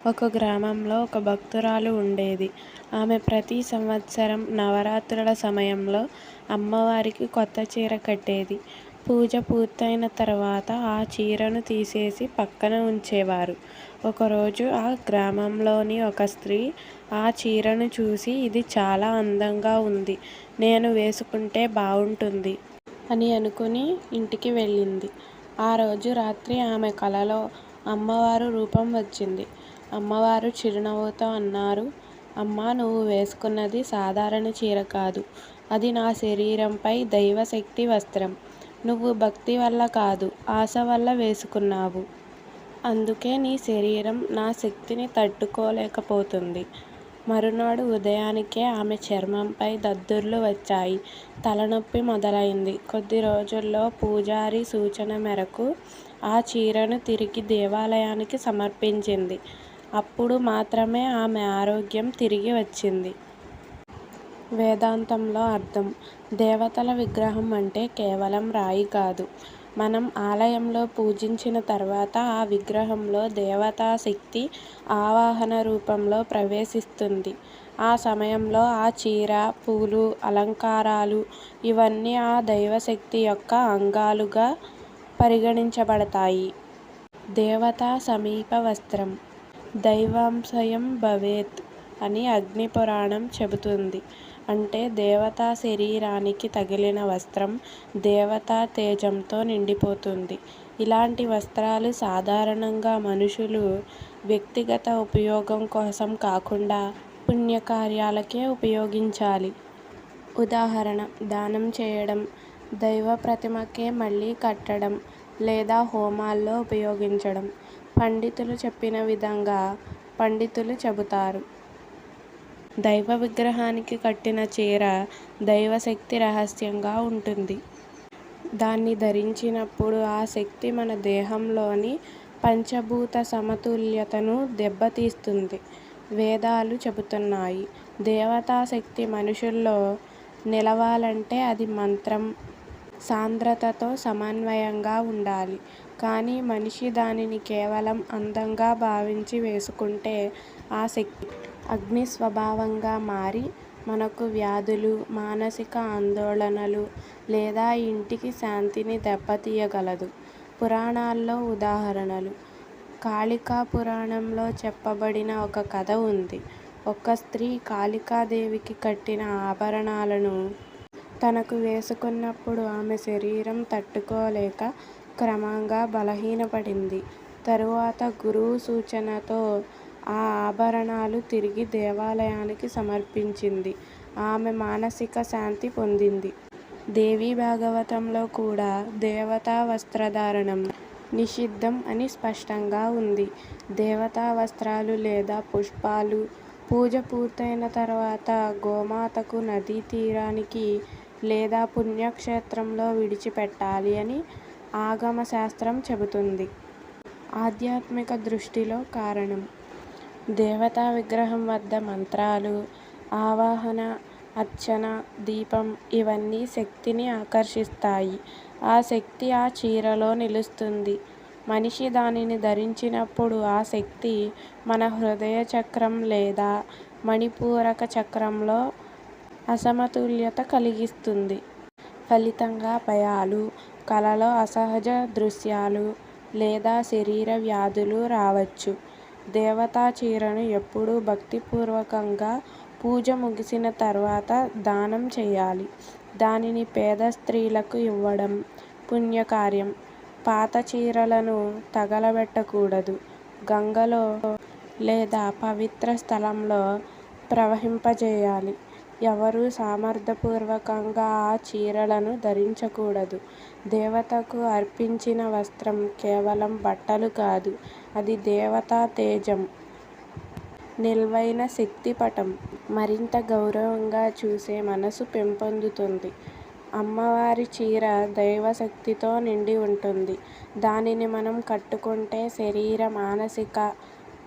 ఒక గ్రామంలో ఒక భక్తురాలు ఉండేది. ఆమె ప్రతి సంవత్సరం నవరాత్రుల సమయంలో అమ్మవారికి కొత్త చీర కట్టేది. పూజ పూర్తయిన తర్వాత ఆ చీరను తీసేసి పక్కన ఉంచేవారు. ఒకరోజు ఆ గ్రామంలోని ఒక స్త్రీ ఆ చీరను చూసి ఇది చాలా అందంగా ఉంది. నేను వేసుకుంటే బాగుంటుంది అని అనుకుని ఇంటికి వెళ్ళింది. ఆ రోజు రాత్రి ఆమె కలలో అమ్మవారు రూపం వచ్చింది. అమ్మవారు చిరునవ్వుతో అన్నారు అమ్మా నువ్వు వేసుకున్నది సాధారణ చీర కాదు. అది నా శరీరంపై దైవశక్తి వస్త్రం. నువ్వు భక్తి వల్ల కాదు ఆశ వల్ల వేసుకున్నావు. అందుకే నీ శరీరం నా శక్తిని తట్టుకోలేకపోతుంది మరునాడు ఉదయానికే ఆమె చర్మంపై దద్దుర్లు వచ్చాయి. తలనొప్పి మొదలైంది. కొద్ది రోజుల్లో పూజారి సూచన మేరకు ఆ చీరను తిరిగి దేవాలయానికి సమర్పించింది. అప్పుడు మాత్రమే ఆమె ఆరోగ్యం తిరిగి వచ్చింది. వేదాంతంలో అర్థం దేవతల విగ్రహం అంటే కేవలం రాయి కాదు. మనం ఆలయంలో పూజించిన తర్వాత ఆ విగ్రహంలో దేవతా శక్తి ఆవాహన రూపంలో ప్రవేశిస్తుంది. ఆ సమయంలో ఆ చీర, పూలు, అలంకారాలు ఇవన్నీ ఆ దైవశక్తి యొక్క అంగాలుగా పరిగణించబడతాయి. దేవతా సమీప వస్త్రం దైవాంశయం భవేత్ అని అగ్నిపురాణం చెబుతుంది. అంటే దేవతా శరీరానికి తగిలిన వస్త్రం దేవతా తేజంతో నిండిపోతుంది. ఇలాంటి వస్త్రాలు సాధారణంగా మనుషులు వ్యక్తిగత ఉపయోగం కోసం కాకుండా పుణ్యకార్యాలకే ఉపయోగించాలి. ఉదాహరణ దానం చేయడం, దైవ ప్రతిమకే మళ్ళీ కట్టడం లేదా హోమాల్లో ఉపయోగించడం. పండితులు చెప్పిన విధంగా పండితులు చెబుతారు. దైవ విగ్రహానికి కట్టిన చీర దైవశక్తి రహస్యంగా ఉంటుంది. దాన్ని ధరించినప్పుడు ఆ శక్తి మన దేహంలోని పంచభూత సమతుల్యతను దెబ్బతీస్తుంది. వేదాలు చెబుతున్నాయి దేవతాశక్తి మనుషుల్లో నిలవాలంటే అది మంత్రం సాంద్రతతో సమన్వయంగా ఉండాలి. కానీ మనిషి దానిని కేవలం అందంగా భావించి వేసుకుంటే ఆ శక్తి అగ్ని స్వభావంగా మారి మనకు వ్యాధులు, మానసిక ఆందోళనలు లేదా ఇంటికి శాంతిని దెబ్బతీయగలదు. పురాణాల్లో ఉదాహరణలు కాళికా పురాణంలో చెప్పబడిన ఒక కథ ఉంది. ఒక స్త్రీ కాళికాదేవికి కట్టిన ఆభరణాలను తనకు వేసుకున్నప్పుడు ఆమె శరీరం తట్టుకోలేక క్రమంగా బలహీనపడింది. తరువాత గురువు సూచనతో ఆ ఆభరణాలు తిరిగి దేవాలయానికి సమర్పించింది. ఆమె మానసిక శాంతి పొందింది. దేవీభాగవతంలో కూడా దేవతా వస్త్రధారణం నిషిద్ధం అని స్పష్టంగా ఉంది. దేవతా వస్త్రాలు లేదా పుష్పాలు పూజ పూర్తయిన తర్వాత గోమాతకు నదీ తీరానికి లేదా పుణ్యక్షేత్రంలో విడిచిపెట్టాలి అని ఆగమశాస్త్రం చెబుతుంది. ఆధ్యాత్మిక దృష్టిలో కారణం దేవతా విగ్రహం వద్ద మంత్రాలు, ఆవాహన, అర్చన, దీపం ఇవన్నీ శక్తిని ఆకర్షిస్తాయి. ఆ శక్తి ఆ చీరలో నిలుస్తుంది. మనిషి దానిని ధరించినప్పుడు ఆ శక్తి మన హృదయ చక్రం లేదా మణిపూరక చక్రంలో అసమతుల్యత కలిగిస్తుంది. ఫలితంగా భయాలు, కలలో అసహజ దృశ్యాలు లేదా శరీర వ్యాధులు రావచ్చు. దేవతా చీరను ఎప్పుడూ భక్తిపూర్వకంగా పూజ ముగిసిన తర్వాత దానం చేయాలి. దానిని పేద స్త్రీలకు ఇవ్వడం పుణ్యకార్యం. పాత చీరలను తగలబెట్టకూడదు. గంగలో లేదా పవిత్ర స్థలంలో ప్రవహింపజేయాలి. ఎవరూ సామర్థపూర్వకంగా ఆ చీరలను ధరించకూడదు. దేవతకు అర్పించిన వస్త్రం కేవలం బట్టలు కాదు అది దేవతా తేజం నిల్వైన శక్తిపటం. మరింత గౌరవంగా చూసే మనసు పెంపొందుతుంది. అమ్మవారి చీర దైవశక్తితో నిండి ఉంటుంది. దానిని మనం కట్టుకుంటే శరీర మానసిక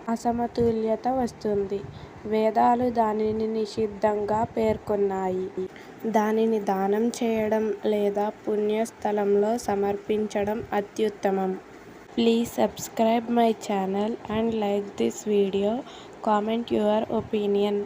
అసమతుల్యత వస్తుంది. వేదాలు దానిని నిషిద్ధంగా పేర్కొన్నాయి. దానిని దానం చేయడం లేదా పుణ్యస్థలంలో సమర్పించడం అత్యుత్తమం. Please subscribe my channel and like this video comment your opinion